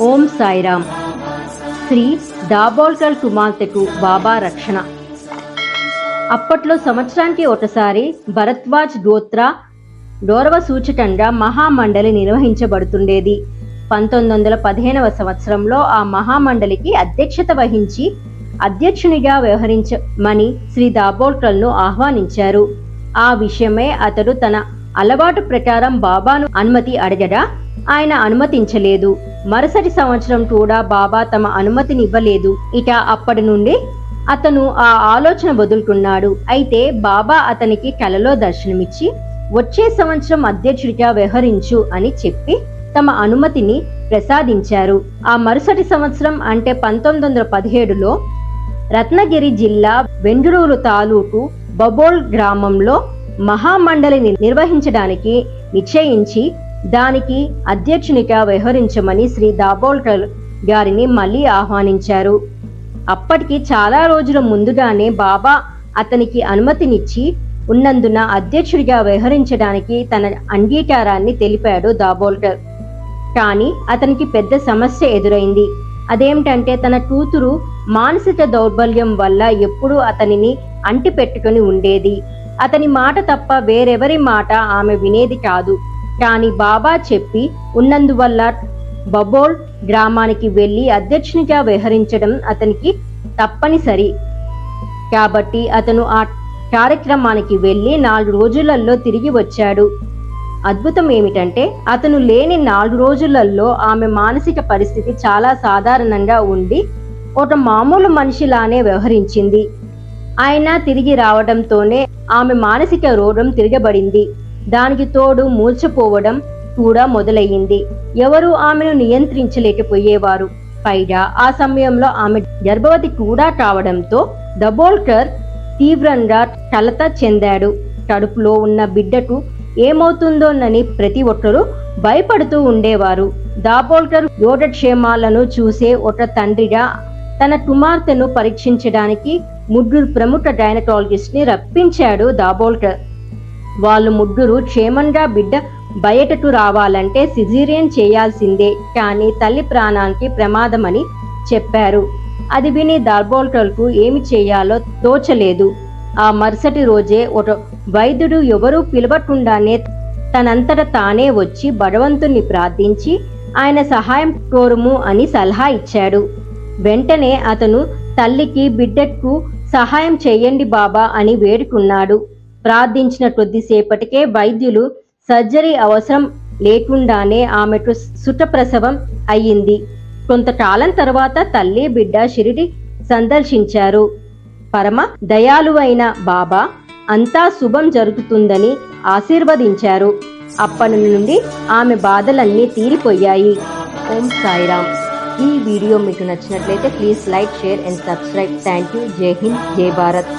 ఓం సాయిరామ్. శ్రీ దాబోల్కర్ కుమార్తెకు బాబా రక్షణ. అప్పట్లో సంవత్సరానికి ఒకసారి భరద్వాజ్ గోత్ర గౌరవ సూచకంగా మహామండలి నిర్వహించబడుతుండేది. పంతొమ్మిది వందల పదిహేనవ సంవత్సరంలో ఆ మహామండలికి అధ్యక్షత వహించి అధ్యక్షునిగా వ్యవహరించమని శ్రీ దాబోల్కర్ను ఆహ్వానించారు. ఆ విషయమే అతడు తన అలవాటు ప్రకారం బాబాను అనుమతి అడగగా ఆయన అనుమతించలేదు. మరుసటి సంవత్సరం కూడా బాబా తమ అనుమతినివ్వలేదు. ఇక అప్పటి నుండి అతను ఆ ఆలోచన వదులుకున్నాడు. అయితే బాబా అతనికి కలలో దర్శనమిచ్చి వచ్చే సంవత్సరం అధ్యక్షుడిగా వ్యవహరించు అని చెప్పి తమ అనుమతిని ప్రసాదించారు. ఆ మరుసటి సంవత్సరం అంటే పంతొమ్మిది వందల పదిహేడులో రత్నగిరి జిల్లా వెండ్రూరు తాలూకు బబోల్ గ్రామంలో మహామండలిని నిర్వహించడానికి నిశ్చయించి దానికి అధ్యక్షునిగా వ్యవహరించమని శ్రీ దాబోల్కర్ గారిని మళ్ళీ ఆహ్వానించారు. అప్పటికి చాలా రోజుల ముందుగానే బాబా అతనికి అనుమతినిచ్చి ఉన్నందున అధ్యక్షుడిగా వ్యవహరించడానికి తన అంగీకారాన్ని తెలిపాడు దాబోల్కర్. కానీ అతనికి పెద్ద సమస్య ఎదురైంది. అదేమిటంటే తన కూతురు మానసిక దౌర్బల్యం వల్ల ఎప్పుడూ అతనిని అంటిపెట్టుకుని ఉండేది. అతని మాట తప్ప వేరెవరి మాట ఆమె వినేది కాదు. కానీ బాబా చెప్పి ఉన్నందువల్ల బబోల్ గ్రామానికి వెళ్ళి అధ్యక్షునిగా వ్యవహరించడం అతనికి తప్పనిసరి. కాబట్టి అతను ఆ కార్యక్రమానికి వెళ్ళి నాలుగు రోజులలో తిరిగి వచ్చాడు. అద్భుతం ఏమిటంటే అతను లేని నాలుగు రోజులలో ఆమె మానసిక పరిస్థితి చాలా సాధారణంగా ఉండి ఒక మామూలు మనిషిలానే వ్యవహరించింది. ఆయన తిరిగి రావడంతోనే ఆమె మానసిక రోగం తిరగబడింది. దానికి తోడు మూర్చపోవడం కూడా మొదలయ్యింది. ఎవరు ఆమెను నియంత్రించలేకపోయేవారు. పైగా ఆ సమయంలో ఆమె గర్భవతి కూడా కావడంతో దబోల్కర్ తీవ్రంగా కలత చెందాడు. కడుపులో ఉన్న బిడ్డకు ఏమవుతుందోనని ప్రతి ఒక్కరూ భయపడుతూ ఉండేవారు. దాబోల్కర్ యోగక్షేమాలను చూసే ఒక తండ్రిగా తన కుమార్తెను పరీక్షించడానికి ముగ్గురు ప్రముఖ డైనటాలజిస్ట్ని రప్పించాడు దాబోల్కర్. వాళ్ళు ముగ్గురు క్షేమంగా బిడ్డ బయటకు రావాలంటే సిజీరియన్ చేయాల్సిందే. కానీ తల్లి ప్రాణానికి ప్రమాదమని చెప్పారు. అది విని దాబోల్కర్కు ఏమి చేయాలో తోచలేదు. ఆ మరుసటి రోజే ఒక వైద్యుడు ఎవరూ పిలవకుండానే తనంతట తానే వచ్చి భగవంతుణ్ణి ప్రార్థించి ఆయన సహాయం కోరుము అని సలహా ఇచ్చాడు. వెంటనే అతను తల్లికి బిడ్డకు సహాయం చేయండి బాబా అని వేడుకున్నాడు. ప్రార్థించిన కొద్దిసేపటికే వైద్యులు సర్జరీ అవసరం లేకుండానే ఆమెకు సుఖప్రసవం అయ్యింది. కొంతకాలం తర్వాత తల్లి బిడ్డ షిరిడి సందర్శించారు. పరమ దయాలువైన బాబా అంతా శుభం జరుగుతుందని ఆశీర్వదించారు. అప్పటి నుండి ఆమె బాధలన్నీ తీరిపోయాయి. ఓం సాయిరామ్. ఈ వీడియో మీకు నచ్చినట్లయితే please like share and subscribe. Thank you Jai Hind Jai Bharat.